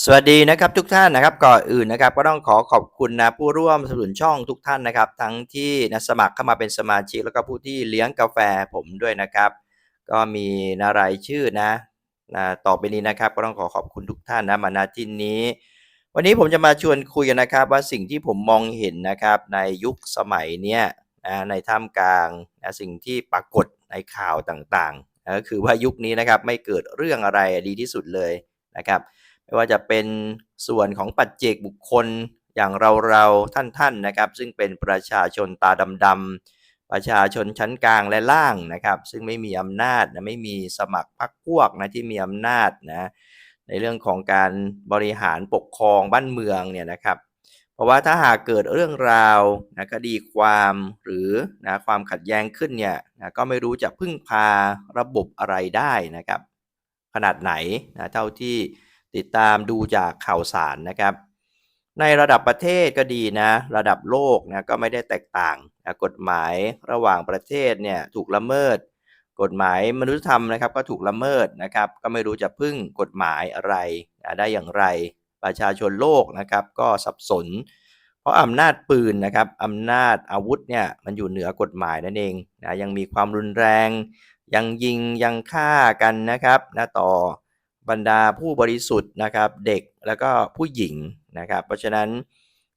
สวัสดีนะครับทุกท่านนะครับก่อนอื่นนะครับก็ต้องขอขอบคุณนะผู้ร่วมสนับสนุนช่องทุกท่านนะครับ ทั้งที่นะสมัครเข้ามาเป็นสมาชิกแล้วก็ผู้ที่เลี้ยงกาแฟผมด้วยนะครับ ก็มีนารายชื่อนะนะต่อไปนี้นะครับ ก็ต้องขอขอบคุณทุกท่านนะมาณที่นี้ วันนี้ผมจะมาชวนคุยกันนะครับ ว่าสิ่งที่ผมมองเห็นนะครับ ในยุคสมัยเนี้ยนะในท่ามกลางนะสิ่งที่ปรากฏในข่าวต่างๆนะก็คือว่ายุคนี้นะครับไม่เกิดเรื่องอะไรดีที่สุดเลยนะครับ ไม่ว่าจะเป็นส่วนของปัจเจกบุคคลอย่างเราเราๆท่านๆนะครับ ซึ่งเป็นประชาชนตาดำๆประชาชนชั้นกลางและล่างนะครับ ซึ่งไม่มีอำนาจนะไม่มีสมัครพรรคพวกนะที่มีอำนาจนะในเรื่องของการบริหารปกครองบ้านเมืองเนี่ยนะครับ เพราะว่าถ้าหากเกิดเรื่องราวนะคดีความหรือนะความขัดแย้งขึ้นเนี่ยนะก็ไม่รู้จะพึ่งพาระบบอะไรได้นะครับ ขนาดไหนนะเท่าที่ ติดตามดูจากข่าวสารนะครับ ในระดับประเทศก็ดีนะ ระดับโลกนะก็ไม่ได้แตกต่างนะกฎหมายระหว่างประเทศเนี่ยถูกละเมิด กฎหมายมนุษยธรรมนะครับก็ถูกละเมิดนะครับ ก็ไม่รู้จะพึ่งกฎหมายอะไรนะได้อย่างไร ประชาชนโลกนะครับก็สับสน เพราะอำนาจปืนนะครับอำนาจอาวุธเนี่ยมันอยู่เหนือกฎหมายนั่นเองนะยังมีความรุนแรง ยังยิงยังฆ่ากันนะครับนะต่อ บรรดาผู้บริสุทธิ์นะครับ เด็กแล้วก็ผู้หญิงนะครับ เพราะฉะนั้น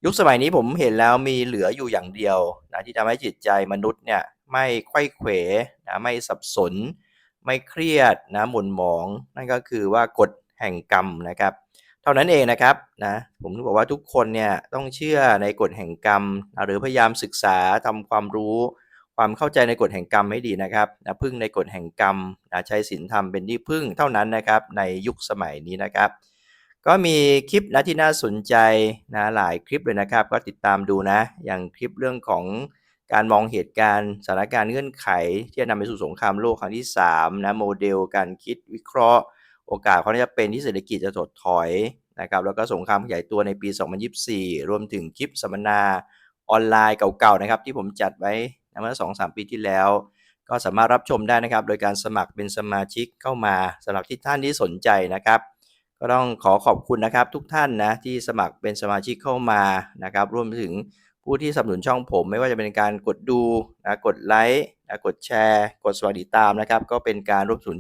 ยุคสมัยนี้ผมเห็นแล้วมีเหลืออยู่อย่างเดียวนะที่ทำให้จิตใจมนุษย์เนี่ยไม่ไขว้เขวนะไม่สับสน ไม่เครียดนะหม่นหมอง นั่นก็คือว่ากฎแห่งกรรมนะครับ เท่านั้นเองนะครับนะผมถึงบอกว่าทุกคนเนี่ยต้องเชื่อในกฎแห่งกรรมนะหรือพยายามศึกษาทำความรู้ ความเข้าใจในกฎแห่งกรรมให้ดีนะครับนะพึ่งในกฎแห่งกรรมนะใช้ศีลธรรมเป็นที่พึ่งเท่านั้นนะครับในยุคสมัยนี้นะครับ ก็มีคลิปนะที่น่าสนใจนะหลายคลิปเลยนะครับ ก็ติดตามดูนะ อย่างคลิปเรื่องของการมองเหตุการณ์สถานการณ์เงื่อนไข ที่จะนำไปสู่สงครามโลกครั้งที่3นะโมเดลการคิดวิเคราะห์ โอกาสเขาจะเป็นที่เศรษฐกิจจะถดถอยนะครับแล้วก็สงครามขยายตัวในปี 2024 รวมถึงคลิปสัมมนาออนไลน์เก่าๆนะครับที่ผมจัดไว้ นะเมื่อ2-3ปีที่แล้ว ก็สามารถรับชมได้นะครับ โดยการสมัครเป็นสมาชิกเข้ามาสำหรับที่ท่านที่สนใจนะครับ ก็ต้องขอขอบคุณนะครับทุกท่านนะที่สมัครเป็นสมาชิกเข้ามานะครับรวมถึงผู้ที่สนับสนุนช่องผม ไม่ว่าจะเป็นการกดดูนะกดไลค์นะกดแชร์ กดสวัสดีตามนะครับ ก็เป็นการร่วมสนุน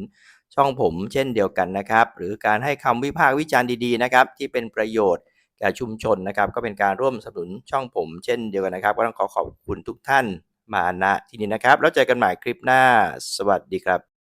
ช่องผมเช่นเดียวกันนะครับ หรือการให้คำวิพากษ์วิจารณ์ดีๆนะครับ ที่เป็นประโยชน์แก่ชุมชนนะครับ ก็เป็นการร่วมสนับสนุนช่องผมเช่นเดียวกันนะครับ ก็ต้องขอขอบคุณทุกท่าน มาณที่นี่นะครับ แล้วเจอกันใหม่คลิปหน้า สวัสดีครับ